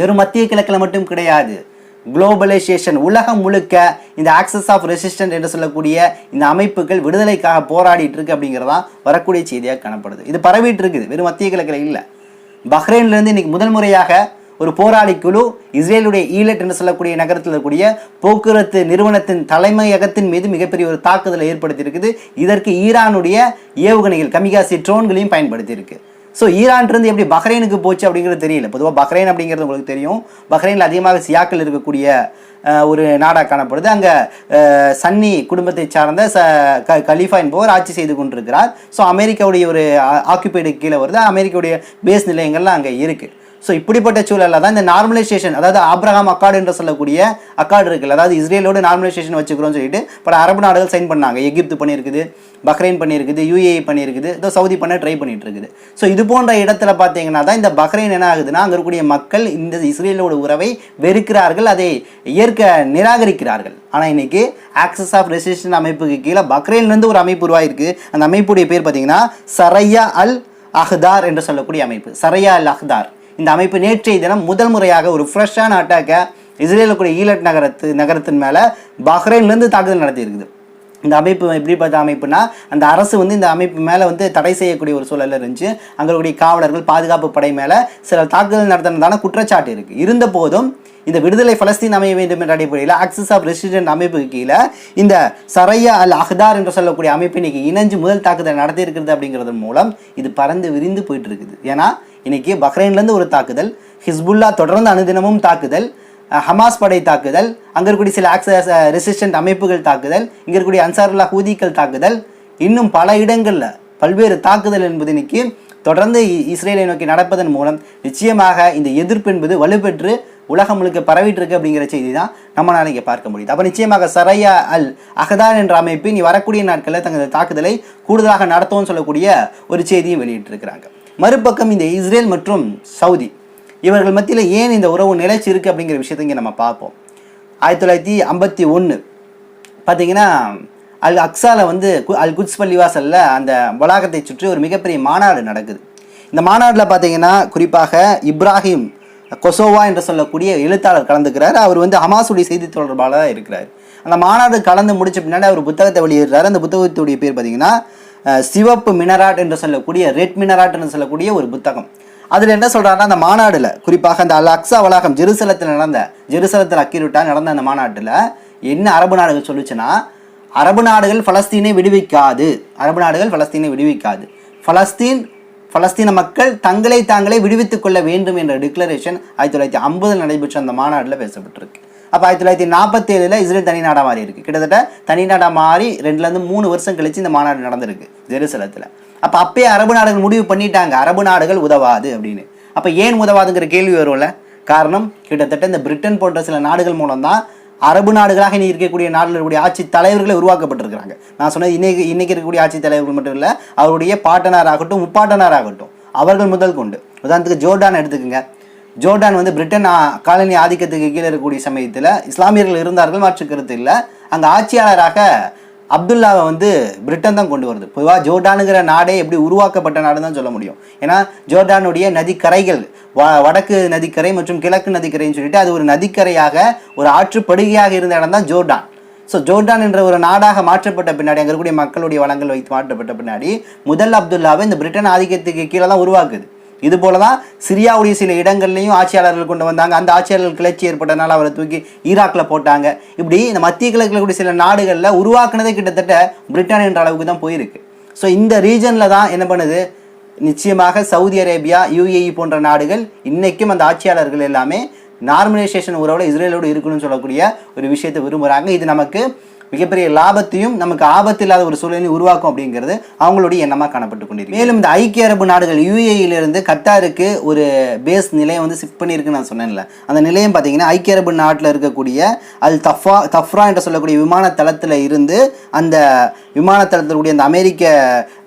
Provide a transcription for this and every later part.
வெறும் மத்திய கிழக்கில் மட்டும் கிடையாது. குளோபலைசேஷன் உலகம் முழுக்க இந்த ஆக்சஸ் ஆஃப் ரெசிஸ்டன்ட் என்று சொல்லக்கூடிய இந்த அமைப்புகள் விடுதலைக்காக போராடிட்டு இருக்கு அப்படிங்கிறதான் வரக்கூடிய செய்தியாக காணப்படுது. இது பரவிட்டு இருக்குது வெறும் மத்திய கிழக்கில் இல்லை. பஹ்ரைன்லேருந்து இன்னைக்கு முதல் முறையாக ஒரு போராளி குழு இஸ்ரேலுடைய ஈலட் என்று சொல்லக்கூடிய நகரத்தில் இருக்கக்கூடிய போக்குவரத்து நிறுவனத்தின் தலைமையகத்தின் மீது மிகப்பெரிய ஒரு தாக்குதலை ஏற்படுத்தியிருக்குது. இதற்கு ஈரானுடைய ஏவுகணைகள் கமிகாசி ட்ரோன்களையும் பயன்படுத்தியிருக்கு. ஸோ ஈரான்லேருந்து எப்படி பஹ்ரைனுக்கு போச்சு அப்படிங்கிறது தெரியல. பொதுவாக பஹ்ரைன் அப்படிங்கிறது உங்களுக்கு தெரியும். பஹ்ரைனில் அதிகமாக சியாக்கள் இருக்கக்கூடிய ஒரு நாடாக காணப்படுது. அங்கே சன்னி குடும்பத்தை சார்ந்த ச க கலீஃபா என்பவர் ஆட்சி செய்து கொண்டிருக்கிறார். ஸோ அமெரிக்காவுடைய ஒரு ஆக்குபைடு கீழே வருது. அமெரிக்காவுடைய பேஸ் நிலையங்கள்லாம் அங்கே இருக்குது ஸோ இப்படிப்பட்ட சூழலில் தான் இந்த நார்மலைசேஷன் அதாவது ஆப்ரஹாம் அக்கார்டு என்று சொல்லக்கூடிய அக்கார்டு இருக்குல்ல அதாவது இஸ்ரேலோட நார்மலைசேஷன் வச்சுக்கிறோம்னு சொல்லிட்டு பல அரபு நாடுகள் சைன் பண்ணாங்க. எகிப்து பண்ணியிருக்குது பஹ்ரைன் பண்ணியிருக்குது யூஏஇ பண்ணியிருக்குது இதோ சவுதி பண்ண ட்ரை பண்ணிட்டு இருக்குது ஸோ இது போன்ற இடத்துல பார்த்தீங்கன்னா தான் இந்த பஹ்ரைன் என்ன ஆகுதுன்னா அங்கே இருக்கக்கூடிய மக்கள் இந்த இஸ்ரேலோட உறவை வெறுக்கிறார்கள் அதை ஏற்க நிராகரிக்கிறார்கள். ஆனால் இன்னைக்கு ஆக்சஸ் ஆஃப் ரெசிஸ்டன் அமைப்புக்கு கீழே பஹ்ரைன்லேருந்து ஒரு அமைப்பு உருவாயிருக்கு. அந்த அமைப்புடைய பேர் பார்த்தீங்கன்னா சரையா அல் அஹ்தார் என்று சொல்லக்கூடிய அமைப்பு. சரையா அல் அஹ்தார் இந்த அமைப்பு நேற்றைய தினம் முதல் முறையாக ஒரு ஃப்ரெஷ்ஷான அட்டாக்கை இஸ்ரேலுக்குரிய ஈலட் நகரத்து நகரத்தின் மேலே பஹ்ரைன்லேருந்து தாக்குதல் நடத்தியிருக்குது. இந்த அமைப்பு எப்படி பார்த்த அமைப்புனா அந்த அரசு வந்து இந்த அமைப்பு மேலே வந்து தடை செய்யக்கூடிய ஒரு சூழலில் இருந்துச்சு. அங்களுடைய காவலர்கள் பாதுகாப்பு படை மேலே சில தாக்குதல் நடத்தினதான குற்றச்சாட்டு இருக்குது இருந்த போதும் இந்த விடுதலை பலஸ்தீன் அமைய வேண்டும் என்ற அடிப்படையில் ஆக்சிஸ் ஆஃப் ரெசிடென்ட் அமைப்புக்கு கீழே இந்த சரையா அல் அஹ்தார் என்று சொல்லக்கூடிய அமைப்பு இன்னைக்கு இணைஞ்சு முதல் தாக்குதல் நடத்தியிருக்கிறது அப்படிங்கிறது மூலம் இது பறந்து விரிந்து போயிட்டு இருக்குது. ஏன்னா இன்னைக்கு பஹ்ரைன்லேருந்து ஒரு தாக்குதல் ஹிஸ்புல்லா தொடர்ந்து அனுதினமும் தாக்குதல் ஹமாஸ் படை தாக்குதல் அங்கே இருக்கக்கூடிய சில ஆக்சஸ் ரெசிஸ்டன்ட் அமைப்புகள் தாக்குதல் இங்கே இருக்கக்கூடிய அன்சாருல்லா ஹூதிக்கள் தாக்குதல் இன்னும் பல இடங்களில் பல்வேறு தாக்குதல் என்பது இன்னைக்கு தொடர்ந்து இ- இஸ்ரேலை நோக்கி நடப்பதன் மூலம் நிச்சயமாக இந்த எதிர்ப்பு என்பது வலுப்பெற்று உலகம் முழுக்க பரவிட்டு இருக்கு அப்படிங்கிற செய்தி தான் நம்மளால இங்கே பார்க்க முடியுது. அப்போ நிச்சயமாக சரையா அல் அகதான் என்ற அமைப்பு வரக்கூடிய நாட்களில் தங்களது தாக்குதலை கூடுதலாக நடத்தும்னு சொல்லக்கூடிய ஒரு செய்தியும் வெளியிட்டிருக்கிறாங்க. மறுபக்கம் இந்த இஸ்ரேல் மற்றும் சவுதி. இவர்கள் மத்தியில் ஏன் இந்த உறவு நிலைச்சு இருக்கு அப்படிங்கிற விஷயத்தை இங்கே நம்ம பார்ப்போம். ஆயிரத்தி தொள்ளாயிரத்தி ஐம்பத்தி ஒன்று பார்த்தீங்கன்னா அல் அக்ஸால வந்து கு- அல் குட்ஸ் பள்ளிவாசலில் அந்த வளாகத்தை சுற்றி ஒரு மிகப்பெரிய மாநாடு நடக்குது. இந்த மாநாட்டில் பார்த்தீங்கன்னா குறிப்பாக இப்ராஹிம் கொசோவா என்று சொல்லக்கூடிய எழுத்தாளர் கலந்துக்கிறார். அவர் வந்து ஹமாஸுடைய செய்தி தொடர்பாளராக இருக்கிறார். அந்த மாநாடு கலந்து முடிச்ச பின்னாடி அவர் புத்தகத்தை வெளியிடுறாரு. அந்த புத்தகத்துடைய பேர் பார்த்தீங்கன்னா சிவப்பு மினராட் என்று சொல்லக்கூடிய ரெட் மினராட் என்று சொல்லக்கூடிய ஒரு புத்தகம். அதில் என்ன சொல்கிறாங்கன்னா அந்த மாநாடில் குறிப்பாக அந்த அல் அக்ஸா வளாகம் ஜெருசலத்தில் நடந்த ஜெருசலத்தில் அக்கிருட்டா நடந்த அந்த மாநாட்டில் என்ன அரபு நாடுகள் சொல்லுச்சுன்னா அரபு நாடுகள் பலஸ்தீனை விடுவிக்காது. அரபு நாடுகள் பலஸ்தீனை விடுவிக்காது. பலஸ்தீன் பலஸ்தீன மக்கள் தங்களை தாங்களே விடுவித்துக் கொள்ள வேண்டும் என்ற டிக்ளரேஷன் ஆயிரத்தி தொள்ளாயிரத்தி ஐம்பதில் நடைபெற்ற அந்த மாநாட்டில் பேசப்பட்டிருக்கு. அப்போ ஆயிரத்தி தொள்ளாயிரத்தி நாற்பத்தி ஏழில் இஸ்ரேல் தனி நாடாக மாறி இருக்குது கிட்டத்தட்ட தனி நாடாக மாறி ரெண்டுலேருந்து மூணு வருஷம் கழித்து இந்த மாநாடு நடந்திருக்கு ஜெருசலத்தில். அப்போ அப்பயே அரபு நாடுகள் முடிவு பண்ணிட்டாங்க அரபு நாடுகள் உதவாது அப்படின்னு. அப்போ ஏன் உதவாதுங்கிற கேள்வி வரும்ல? காரணம் கிட்டத்தட்ட இந்த பிரிட்டன் போன்ற சில நாடுகள் மூலம் தான் அரபு நாடுகளாக இனி இருக்கக்கூடிய நாட்டில் இருக்கக்கூடிய ஆட்சி தலைவர்களை உருவாக்கப்பட்டிருக்கிறாங்க. நான் சொன்னது இன்னைக்கு இன்னைக்கு இருக்கக்கூடிய ஆட்சி தலைவர்கள் மட்டும் இல்லை அவருடைய பாட்டனாராகட்டும் முப்பாட்டனாராகட்டும் அவர்கள் முதல் கொண்டு. உதாரணத்துக்கு ஜோர்டான் எடுத்துக்கோங்க. ஜோர்டான் வந்து பிரிட்டன் காலனி ஆதிக்கத்துக்கு கீழே இருக்கக்கூடிய சமயத்தில் இஸ்லாமியர்கள் இருந்தார்கள் மாற்று கருத்து இல்லை. அங்கே ஆட்சியாளராக அப்துல்லாவை வந்து பிரிட்டன் தான் கொண்டு வருது. பொதுவாக ஜோர்டானுங்கிற நாடே எப்படி உருவாக்கப்பட்ட நாடுன்னு தான் சொல்ல முடியும். ஏன்னா ஜோர்டானுடைய நதிக்கரைகள் வ வடக்கு நதிக்கரை மற்றும் கிழக்கு நதிக்கரைன்னு சொல்லிட்டு அது ஒரு நதிக்கரையாக ஒரு ஆற்றுப்படுகையாக இருந்த இடம் தான் ஜோர்டான். ஸோ ஜோர்டான் என்ற ஒரு நாடாக மாற்றப்பட்ட பின்னாடி அங்கே இருக்கக்கூடிய மக்களுடைய வளங்கள் வைத்து மாற்றப்பட்ட பின்னாடி முதல் அப்துல்லாவை இந்த பிரிட்டன் ஆதிக்கத்துக்கு கீழே தான் உருவாக்குது. இது போல தான் சிரியாவுடைய சில இடங்கள்லையும் ஆட்சியாளர்கள் கொண்டு வந்தாங்க. அந்த ஆட்சியாளர்கள் கிளர்ச்சி ஏற்பட்டனால அவரை தூக்கி ஈராக்கில் போட்டாங்க. இப்படி இந்த மத்திய கிழக்கில் கூடிய சில நாடுகளில் உருவாக்குனதே கிட்டத்தட்ட பிரிட்டன் என்ற அளவுக்கு தான் போயிருக்கு. ஸோ இந்த ரீஜனில் தான் என்ன பண்ணுது? நிச்சயமாக சவுதி அரேபியா யுஏஇ போன்ற நாடுகள் இன்றைக்கும் அந்த ஆட்சியாளர்கள் எல்லாமே நார்மலைசேஷன் உறவில் இஸ்ரேலோடு இருக்கணும்னு சொல்லக்கூடிய ஒரு விஷயத்தை விரும்புகிறாங்க இது நமக்கு மிகப்பெரிய லாபத்தையும் நமக்கு ஆபத்து இல்லாத ஒரு சூழலையும் உருவாக்கும் அப்படிங்கிறது அவங்களுடைய எண்ணமாக காணப்பட்டு கொண்டிருக்கு. மேலும் இந்த ஐக்கிய அரபு நாடுகள் யூஏஇலிருந்து கத்தாருக்கு ஒரு பேஸ் நிலையம் வந்து ஷிஃப்ட் பண்ணியிருக்குன்னு நான் சொன்னேன்ல. அந்த நிலையம் பார்த்தீங்கன்னா ஐக்கிய அரபு நாட்டில் இருக்கக்கூடிய அல் தஃபா தஃப்ரா என்று சொல்லக்கூடிய விமான தளத்தில் இருந்து அந்த விமானத்தளத்திற்குரிய கூடிய அந்த அமெரிக்க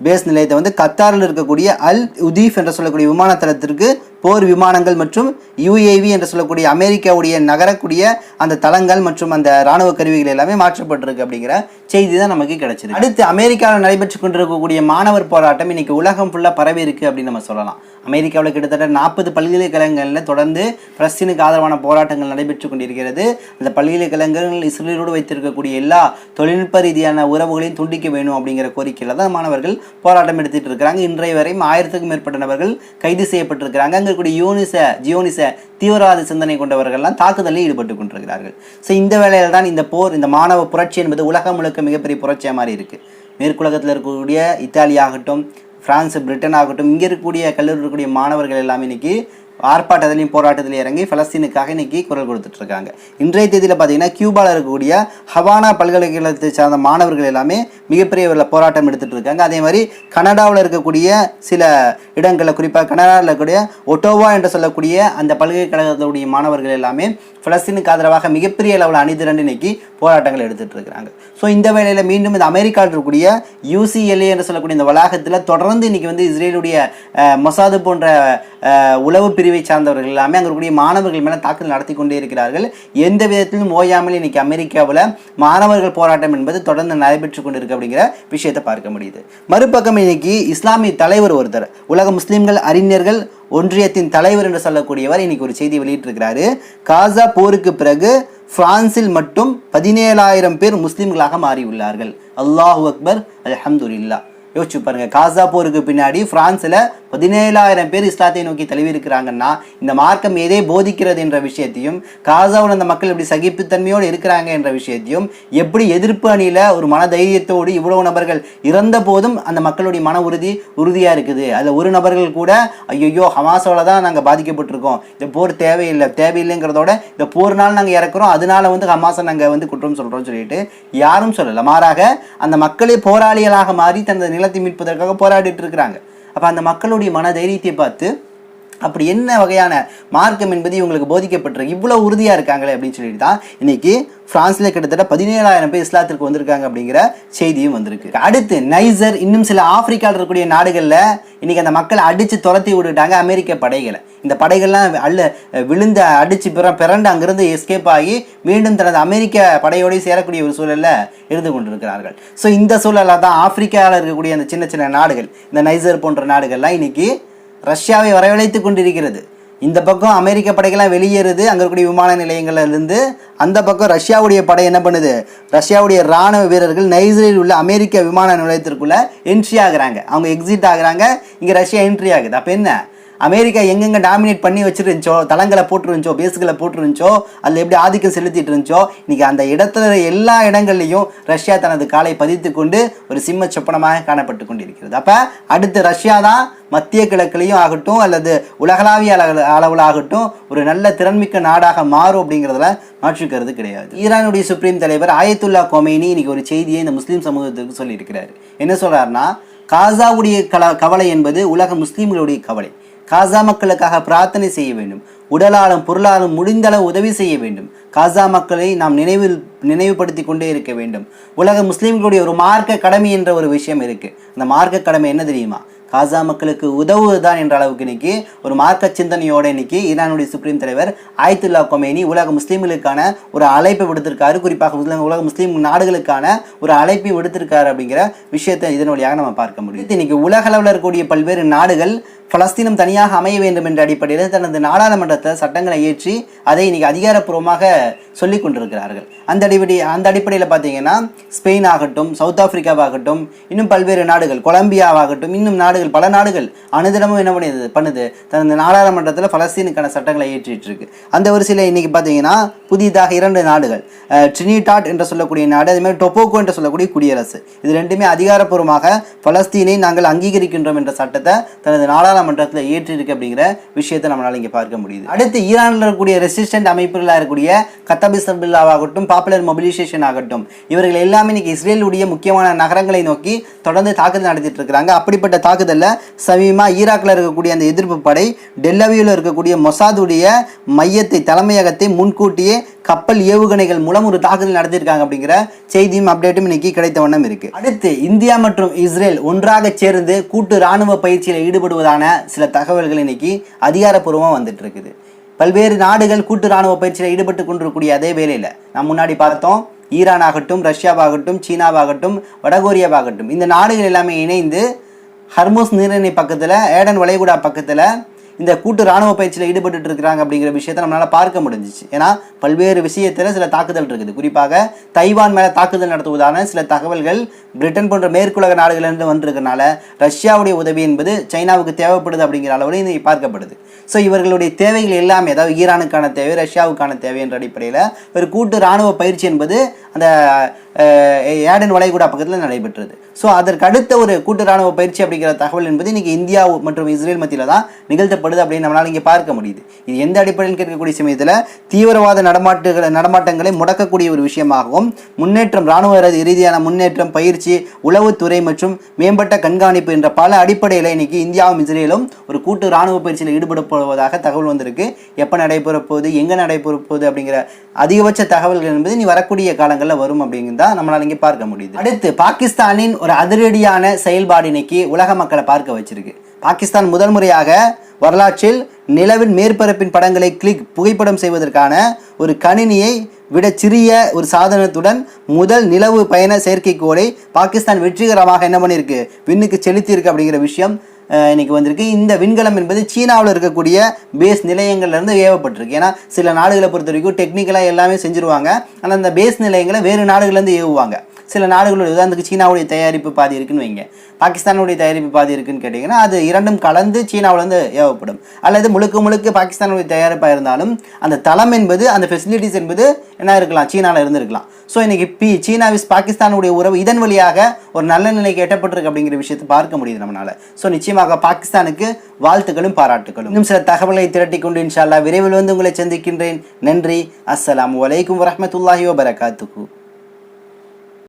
பேஸ் நிலையத்தை வந்து கத்தாரில் இருக்கக்கூடிய அல் உதீஃப் என்று சொல்லக்கூடிய விமானத்தளத்திற்கு போர் விமானங்கள் மற்றும் யுஏவி என்று சொல்லக்கூடிய அமெரிக்காவுடைய நகரக்கூடிய அந்த தளங்கள் மற்றும் அந்த ராணுவ கருவிகள் எல்லாமே மாற்றப்பட்டிருக்கு அப்படிங்கிற செய்தி தான் நமக்கு கிடைச்சிருக்கு. அடுத்து அமெரிக்காவில் நடைபெற்று கொண்டிருக்கக்கூடிய மாணவர் போராட்டம் இன்னைக்கு உலகம் ஃபுல்லாக பரவி இருக்குது அப்படின்னு நம்ம சொல்லலாம். அமெரிக்காவில் கிட்டத்தட்ட நாற்பது பல்கலைக்கழகங்களில் தொடர்ந்து பலஸ்தீனுக்கு ஆதரவான போராட்டங்கள் நடைபெற்று கொண்டிருக்கிறது. அந்த பல்கலைக்கழகங்கள் இஸ்ரேலோடு வைத்திருக்கக்கூடிய எல்லா தொழில்நுட்ப ரீதியான உறவுகளையும் அதிகரிக்க வேணும் அப்படிங்கிற கோரிக்கையில் தான் மாணவர்கள் போராட்டம் எடுத்துகிட்டு இருக்கிறாங்க. இன்றைய வரையும் ஆயிரத்துக்கும் மேற்பட்ட நபர்கள் கைது செய்யப்பட்டிருக்கிறாங்க. அங்கே இருக்கக்கூடிய யூனிச ஜியோனிச தீவிரவாத சிந்தனை கொண்டவர்கள்லாம் தாக்குதலில் ஈடுபட்டு கொண்டிருக்கிறார்கள். ஸோ இந்த வேளையில் தான் இந்த போர் இந்த மாணவ புரட்சி என்பது உலகம் முழுக்க மிகப்பெரிய புரட்சியாக மாதிரி இருக்கு. மேற்குலகத்தில் இருக்கக்கூடிய இத்தாலி ஆகட்டும் பிரான்ஸ் பிரிட்டன் ஆகட்டும் இங்கே இருக்கக்கூடிய கல்லூரி இருக்கக்கூடிய மாணவர்கள் எல்லாமே இன்றைக்கி ஆர்ப்பாட்டத்திலையும் போராட்டத்திலையும் இறங்கி பலஸ்தீனுக்காக இன்னைக்கு குரல் கொடுத்துட்டு இருக்காங்க இன்றைய தேதியில் பார்த்தீங்கன்னா கியூபாவில் இருக்கக்கூடிய ஹவானா பல்கலைக்கழகத்தை சார்ந்த மாணவர்கள் எல்லாமே மிகப்பெரிய ஒரு போராட்டம் எடுத்துகிட்டு இருக்காங்க அதே மாதிரி கனடாவில் இருக்கக்கூடிய சில இடங்களில் குறிப்பாக கனடாவில் இருக்கக்கூடிய ஒட்டோவா என்று சொல்லக்கூடிய அந்த பல்கலைக்கழகத்துடைய மாணவர்கள் எல்லாமே பலஸ்தீனுக்கு ஆதரவாக மிகப்பெரிய அளவில் அணிதிரண்டு இன்னைக்கு போராட்டங்கள் எடுத்துகிட்டு இருக்கிறாங்க ஸோ இந்த வேளையில் மீண்டும் இந்த அமெரிக்காவில் இருக்கக்கூடிய யூசிஎல்ஏ என்று சொல்லக்கூடிய இந்த வளாகத்தில் தொடர்ந்து இன்னைக்கு வந்து இஸ்ரேலுடைய மொசாது போன்ற உளவு பிரிவு சார்ந்தவர்கள் எல்லாமே அங்கே இருக்கக்கூடிய மாணவர்கள் மேலே தாக்குதல் நடத்தி கொண்டே இருக்கிறார்கள். எந்த விதத்திலும் ஓயாமல் இன்னைக்கு அமெரிக்காவில் மாணவர்கள் போராட்டம் என்பது தொடர்ந்து நடைபெற்று கொண்டிருக்கு அப்படிங்கிற விஷயத்தை பார்க்க முடியுது. மறுபக்கம் இன்னைக்கு இஸ்லாமிய தலைவர் ஒருத்தர் உலக முஸ்லிம்கள் அறிஞர்கள் ஒன்றியத்தின் தலைவர் என்று சொல்லக்கூடியவர் இன்னைக்கு ஒரு செய்தி வெளியிட்டிருக்கிறாரு. காசா போருக்கு பிறகு பிரான்சில் மட்டும் பதினேழாயிரம் பேர் முஸ்லிம்களாக மாறியுள்ளார்கள். அல்லாஹு அக்பர் அல்ஹம்துலில்லா. யோசிச்சு பாருங்க. காசா போருக்கு பின்னாடி பிரான்ஸ்ல பதினேழாயிரம் பேர் இஸ்லாத்தை நோக்கி தழுவி இருக்கிறாங்கன்னா இந்த மார்க்கம் எதை போதிக்கிறது என்ற விஷயத்தையும் காசாவில் அந்த மக்கள் எப்படி சகிப்புத்தன்மையோடு இருக்கிறாங்க என்ற விஷயத்தையும் எப்படி எதிர்ப்பு அணியில ஒரு மன தைரியத்தோடு இவ்வளவு நபர்கள் இறந்த போதும் அந்த மக்களுடைய மன உறுதி உறுதியா இருக்குது. அதுல ஒரு நபர்கள் கூட ஐயோ ஹமாஸோட தான் நாங்கள் பாதிக்கப்பட்டிருக்கோம். இந்த போர் தேவையில்லை தேவையில்லைங்கிறதோட இந்த போர்னால் நாங்கள் இறக்குறோம் அதனால வந்து ஹமாஸை நாங்கள் வந்து குற்றம் சொல்றோம்னு சொல்லிட்டு யாரும் சொல்லலை. மாறாக அந்த மக்களே போராளிகளாக மாறி தனது நிலத்தை மீட்பதற்காக போராடிட்டு இருக்கிறாங்க அப்போ அந்த மக்களுடைய மன தைரியத்தை பார்த்து அப்படி என்ன வகையான மார்க்கம் என்பது இவங்களுக்கு போதிக்கப்பட்டிருக்கு? இவ்வளவு உறுதியாக இருக்காங்களே அப்படின்னு சொல்லிட்டு தான் இன்னைக்கு பிரான்ஸ்ல கிட்டத்தட்ட பதினேழாயிரம் பேர் இஸ்லாத்திற்கு வந்திருக்காங்க அப்படிங்கிற செய்தியும் வந்திருக்கு. அடுத்து நைசர் இன்னும் சில ஆப்பிரிக்காவில் இருக்கக்கூடிய நாடுகளில் இன்னைக்கு அந்த மக்களை அடிச்சு துரத்தி விட்டுட்டாங்க அமெரிக்க படைகளை. இந்த படைகள்லாம் அல்ல விழுந்த அடிச்சு பிற பிறண்டு அங்கிருந்து எஸ்கேப் ஆகி மீண்டும் தனது அமெரிக்க படையோடு சேரக்கூடிய ஒரு சூழலில் இருந்து கொண்டிருக்கிறார்கள். ஸோ இந்த சூழலாக தான் ஆப்பிரிக்காவில் இருக்கக்கூடிய அந்த சின்ன சின்ன நாடுகள் இந்த நைசர் போன்ற நாடுகள்லாம் இன்னைக்கு ரஷ்யாவை வரவழைத்து கொண்டிருக்கிறது. இந்த பக்கம் அமெரிக்க படைகள்லாம் வெளியேறுது. அங்கே இருக்கக்கூடிய விமான நிலையங்கள்லேருந்து அந்த பக்கம் ரஷ்யாவுடைய படை என்ன பண்ணுது? ரஷ்யாவுடைய ராணுவ வீரர்கள் நைஜரில் உள்ள அமெரிக்க விமான நிலையத்திற்குள்ளே என்ட்ரி ஆகுறாங்க. அவங்க எக்ஸிட் ஆகுறாங்க. இங்கே ரஷ்யா என்ட்ரி ஆகுது. அப்போ என்ன? அமெரிக்கா எங்கெங்க டாமினேட் பண்ணி வச்சிருந்துச்சோ தளங்களை போட்டுருந்துச்சோ பேஸுகளை போட்டுருந்துச்சோ அதில் எப்படி ஆதிக்கம் செலுத்திட்டு இருந்துச்சோ இன்னைக்கு அந்த இடத்துல எல்லா இடங்கள்லையும் ரஷ்யா தனது காலை பதித்து கொண்டு ஒரு சிம்ம சொப்பனமாக காணப்பட்டு கொண்டிருக்கிறது. அப்போ அடுத்து ரஷ்யா தான் மத்திய கிழக்குலையும் ஆகட்டும் அல்லது உலகளாவிய அளவில் ஆகட்டும் ஒரு நல்ல திறன்மிக்க நாடாக மாறும் அப்படிங்கிறதுல மாற்றுக்கிறது கிடையாது. ஈரானுடைய சுப்ரீம் தலைவர் ஆயத்துல்லா கோமேனி இன்னைக்கு ஒரு செய்தியை இந்த முஸ்லீம் சமூகத்துக்கு சொல்லியிருக்கிறார். என்ன சொல்கிறாருன்னா காசாவுடைய கல கவலை என்பது உலக முஸ்லீம்களுடைய கவலை. காசா மக்களுக்காக பிரார்த்தனை செய்ய வேண்டும். உடலாலும் பொருளாலும் முடிந்தளவு உதவி செய்ய வேண்டும். காசா மக்களை நாம் நினைவில் நினைவுபடுத்தி கொண்டே இருக்க வேண்டும். உலக முஸ்லீம்களுடைய ஒரு மார்க்க கடமை என்ற ஒரு விஷயம் இருக்குது அந்த மார்க்க கடமை என்ன தெரியுமா? காசா மக்களுக்கு உதவுவதுதான் என்ற அளவுக்கு இன்னைக்கு ஒரு மார்க்க சிந்தனையோட இன்னைக்கு ஈரானுடைய சுப்ரீம் தலைவர் ஆயத்துல்லா கொமேனி உலக முஸ்லீம்களுக்கான ஒரு அழைப்பை விடுத்திருக்காரு. குறிப்பாக உலக முஸ்லீம் நாடுகளுக்கான ஒரு அழைப்பை விடுத்திருக்காரு அப்படிங்கிற விஷயத்தை இதன் வழியாக நம்ம பார்க்க முடியும். இன்னைக்கு உலக அளவில் இருக்கக்கூடிய பல்வேறு நாடுகள் பலஸ்தீனம் தனியாக அமைய வேண்டும் என்ற அடிப்படையில் தனது நாடாளுமன்றத்தில் சட்டங்களை இயற்றி அதை இன்றைக்கி அதிகாரப்பூர்வமாக சொல்லி கொண்டிருக்கிறார்கள். அந்த அடிப்படை அந்த அடிப்படையில் பார்த்தீங்கன்னா ஸ்பெயின் ஆகட்டும் சவுத் ஆப்பிரிக்காவாகட்டும் இன்னும் பல்வேறு நாடுகள் கொலம்பியாவாகட்டும் இன்னும் நாடுகள் பல நாடுகள் அனுதினமும் என்ன பண்ணுது பண்ணுது. தனது நாடாளுமன்றத்தில் பலஸ்தீனுக்கான சட்டங்களை இயற்றிட்டு இருக்கு. அந்த ஒரு சில இன்னைக்கு பார்த்தீங்கன்னா புதிதாக இரண்டு நாடுகள் ட்ரினிடாட் என்று சொல்லக்கூடிய நாடு அதே மாதிரி டொபோக்கோ என்று சொல்லக்கூடிய குடியரசு. இது ரெண்டுமே அதிகாரப்பூர்வமாக பலஸ்தீனை நாங்கள் அங்கீகரிக்கின்றோம் என்ற சட்டத்தை தனது நாடாளுமன்ற நாடாளுமன்றத்தில் ஏற்றிருக்கு அப்படிங்கிற விஷயத்தை நம்மளால் இங்கே பார்க்க முடியுது. அடுத்து ஈரானில் இருக்கக்கூடிய ரெசிஸ்டன்ட் அமைப்புகளாக இருக்கக்கூடிய கத்தபிசபில்லாவாகட்டும் பாப்புலர் மொபிலைசேஷன் ஆகட்டும் இவர்கள் எல்லாமே இன்னைக்கு இஸ்ரேலுடைய முக்கியமான நகரங்களை நோக்கி தொடர்ந்து தாக்குதல் நடத்திட்டு இருக்கிறாங்க. அப்படிப்பட்ட தாக்குதலில் சமீபமா ஈராக்கில் இருக்கக்கூடிய அந்த எதிர்ப்பு படை டெல்லவியில் இருக்கக்கூடிய மொசாதுடைய மையத்தை தலைமையகத்தை முன்கூட்டியே கப்பல் ஏவுகணைகள் மூலம் ஒரு தாக்குதல் நடத்தியிருக்காங்க அப்படிங்கிற செய்தியும் அப்டேட்டும் இன்னைக்கு கிடைத்த வண்ணம் இருக்கு. அடுத்து இந்தியா மற்றும் இஸ்ரேல் ஒன்றாக சேர்ந்து கூட்டு ராணுவ பயிற்சியில் ஈடுபடுவதான சில தகவல்கள் இன்னைக்கு அதிகாரப்பூர்வமாக வந்துட்டு இருக்குது பல்வேறு நாடுகள் கூட்டு ராணுவ பயிற்சியில் ஈடுபட்டு கொண்டிருக்கக்கூடிய அதே வேலையில் நாம் முன்னாடி பார்த்தோம் ஈரான் ஆகட்டும் ரஷ்யாவாகட்டும் சீனாவாகட்டும் வடகொரியாவாகட்டும். இந்த நாடுகள் எல்லாமே இணைந்து ஹர்மோஸ் நீரிணை பக்கத்தில் ஏடன் வளைகுடா பக்கத்தில் இந்த கூட்டு ராணுவ பயிற்சியில் ஈடுபட்டு இருக்கிறாங்க அப்படிங்கிற விஷயத்தை நம்மளால் பார்க்க முடிஞ்சிச்சு. ஏன்னா பல்வேறு விஷயத்தில் சில தாக்குதல் இருக்குது. குறிப்பாக தைவான் மேலே தாக்குதல் நடத்துவதான சில தகவல்கள் பிரிட்டன் போன்ற மேற்குலக நாடுகளிலிருந்து வந்திருக்கனால ரஷ்யாவுடைய உதவி என்பது சைனாவுக்கு தேவைப்படுது அப்படிங்கிற அளவில் இது பார்க்கப்படுது. ஸோ இவர்களுடைய தேவைகள் எல்லாமே அதாவது ஈரானுக்கான தேவை ரஷ்யாவுக்கான தேவை என்ற அடிப்படையில் ஒரு கூட்டு ராணுவ பயிற்சி என்பது அந்த ஏடன் வளைகுடா பக்கத்தில் நடைபெற்றது. ஸோ அதற்கு அடுத்த ஒரு கூட்டு ராணுவ பயிற்சி அப்படிங்கிற தகவல் என்பது இன்னைக்கு இந்தியா மற்றும் இஸ்ரேல் மத்தியில் தான் நிகழ்த்தப்படுது அப்படின்னு நம்மளால இங்கே பார்க்க முடியுது. இது எந்த அடிப்படையில் கேட்கக்கூடிய சமயத்தில் தீவிரவாத நடமாட்டுகளை நடமாட்டங்களை முடக்கக்கூடிய ஒரு விஷயமாகவும் முன்னேற்றம் ராணுவ ரீதியான முன்னேற்றம் பயிற்சி உளவுத்துறை மற்றும் மேம்பட்ட கண்காணிப்பு என்ற பல அடிப்படையில் இன்னைக்கு இந்தியாவும் இஸ்ரேலும் ஒரு கூட்டு ராணுவ பயிற்சியில் ஈடுபட போவதாக தகவல் வந்திருக்கு. எப்போ நடைபெற போகுது எங்கே நடைபெற போகுது அப்படிங்கிற அதிகபட்ச தகவல்கள் என்பது இனி வரக்கூடிய காலங்களில் வரும் அப்படிங்கிறது தான் நம்மளால இங்கே பார்க்க முடியுது. அடுத்து பாகிஸ்தானின் ஒரு அதிரடியான செயல்பாடு இன்னைக்கு உலக மக்களை பார்க்க வச்சிருக்கு. பாகிஸ்தான் முதல் முறையாக வரலாற்றில் நிலவின் மேற்பரப்பின் படங்களை கிளிக் புகைப்படம் செய்வதற்கான ஒரு கணினியை விட சிறிய ஒரு சாதனத்துடன் முதல் நிலவு பயண செயற்கைக்கோளை பாகிஸ்தான் வெற்றிகரமாக என்ன பண்ணியிருக்கு? விண்ணுக்கு செலுத்தியிருக்கு அப்படிங்கிற விஷயம் இன்றைக்கி இன்னைக்கு வந்திருக்கு. இந்த விண்கலம் என்பது சீனாவில் இருக்கக்கூடிய பேஸ் நிலையங்கள்லேருந்து ஏவப்பட்டிருக்கு. ஏன்னா சில நாடுகளை பொறுத்த வரைக்கும் டெக்னிக்கலாக எல்லாமே செஞ்சுருவாங்க. ஆனால் அந்த பேஸ் நிலையங்களை வேறு நாடுகள்லேருந்து ஏவுவாங்க. சில நாடுகளுடைய உதாரணத்துக்கு சீனாவுடைய தயாரிப்பு பாதி இருக்குன்னு வைங்க. பாகிஸ்தானுடைய தயாரிப்பு பாதி இருக்குன்னு கேட்டிங்கன்னா அது இரண்டும் கலந்து சீனாவிலேருந்து ஏவப்படும். அல்லது முழுக்க முழுக்க பாகிஸ்தானுடைய தயாரிப்பாக இருந்தாலும் அந்த தளம் என்பது அந்த ஃபெசிலிட்டிஸ் என்பது என்ன இருக்கலாம்? சீனாவில் இருந்திருக்கலாம். ஸோ இன்னைக்கு பி சீனாவிஸ் பாகிஸ்தானுடைய உறவு இதன் வழியாக ஒரு நல்ல நிலைக்கு எட்டப்பட்டிருக்கு அப்படிங்கிற விஷயத்தை பார்க்க முடியுது நம்மளால ஸோ நிச்சயமாக பாகிஸ்தானுக்கு வாழ்த்துக்களும் பாராட்டுகளும் இன்னும் சில தகவலை திரட்டி கொண்டு இன்ஷா அல்லாஹ் விரைவில் வந்து உங்களை சந்திக்கின்றேன். நன்றி. அஸ்ஸலாமு அலைக்கும் வரமத்துல்லாஹி வபரகாத்துக்கு